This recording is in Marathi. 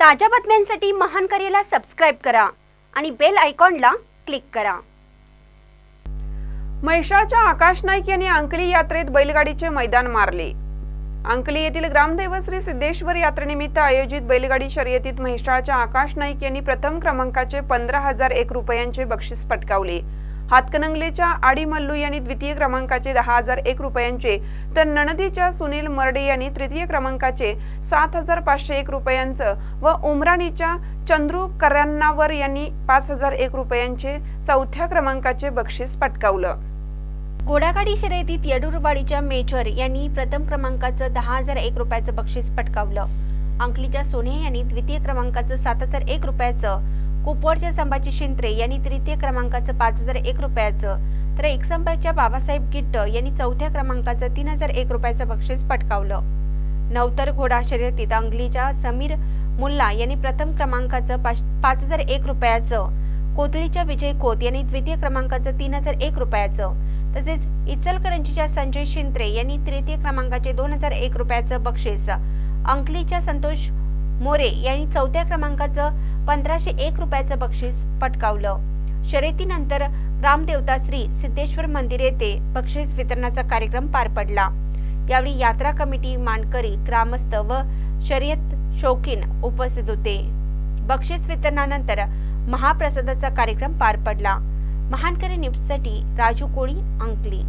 ताज्या बातम्यांसाठी महान करेला सबस्क्राईब करा आणि बेल आयकॉनला क्लिक करा. म्हैसाळच्या आकाश नाईक यांनी अंकली यात्रेत बैलगाडीचे मैदान मारले. अंकली येथील ग्रामदैव श्री सिद्धेश्वर यात्रेनिमित्त आयोजित बैलगाडी शर्यतीत म्हैसाळच्या आकाश नाईक यांनी प्रथम क्रमांकाचे पंधरा हजार एक रुपयांचे बक्षीस पटकावले. हातकणंगलेच्या आडी मल्लू यांनी द्वितीय क्रमांकाचे दहा हजार एक रुपयांचे तर नणदीच्या सुनील मर्डे यांनी तृतीय क्रमांकाचे सात हजार पाचशे एक रुपयांचं व उमराणीच्या चंद्रू कर्यांनावर यांनी पाच हजार एक रुपयांचे चौथ्या क्रमांकाचे बक्षीस पटकावलं. घोडागाडी शर्यतीत येडुरबाडीच्या मेजर यांनी प्रथम क्रमांकाचं दहा हजार एक रुपयाचं बक्षीस पटकावलं. अंकलीच्या सोने यांनी द्वितीय क्रमांकाचं सात हजार एक रुपयाचं कुपवाडच्या संभाजी शिंत्रे यांनी तृतीय क्रमांकाचं पाच हजार एक रुपयाचं तर एकसंभाच्या बाबासाहेब गिट्ट यांनी चौथ्या क्रमांकाचं तीन हजार एक रुपयाचं बक्षीस पटकावलं. नवतर घोडा शर्यतीत अंगलीच्या समीर मुल्ला यांनी प्रथम क्रमांकाचं पाच पाच हजार एक रुपयाचं कोथळीच्या विजय खोत यांनी द्वितीय क्रमांकाचं तीन हजार एक रुपयाचं तसेच इचलकरंजीच्या संजय शिंत्रे यांनी तृतीय क्रमांकाचे दोन हजार एक रुपयाचं बक्षीस अंकलीच्या संतोष मोरे यांनी चौथ्या क्रमांकाचं पंधराशे एक रुपयाचं बक्षीस पटकावलं. शर्यतीनंतर रामदेवता श्री सिद्धेश्वर मंदिर येथे बक्षीस वितरणाचा कार्यक्रम पार पडला. यावेळी यात्रा कमिटी मानकरी ग्रामस्थ व शर्यत शौकीन उपस्थित होते. बक्षीस वितरणानंतर महाप्रसादाचा कार्यक्रम पार पडला. महानकरी न्यूजसाठी राजू कोळी अंकली.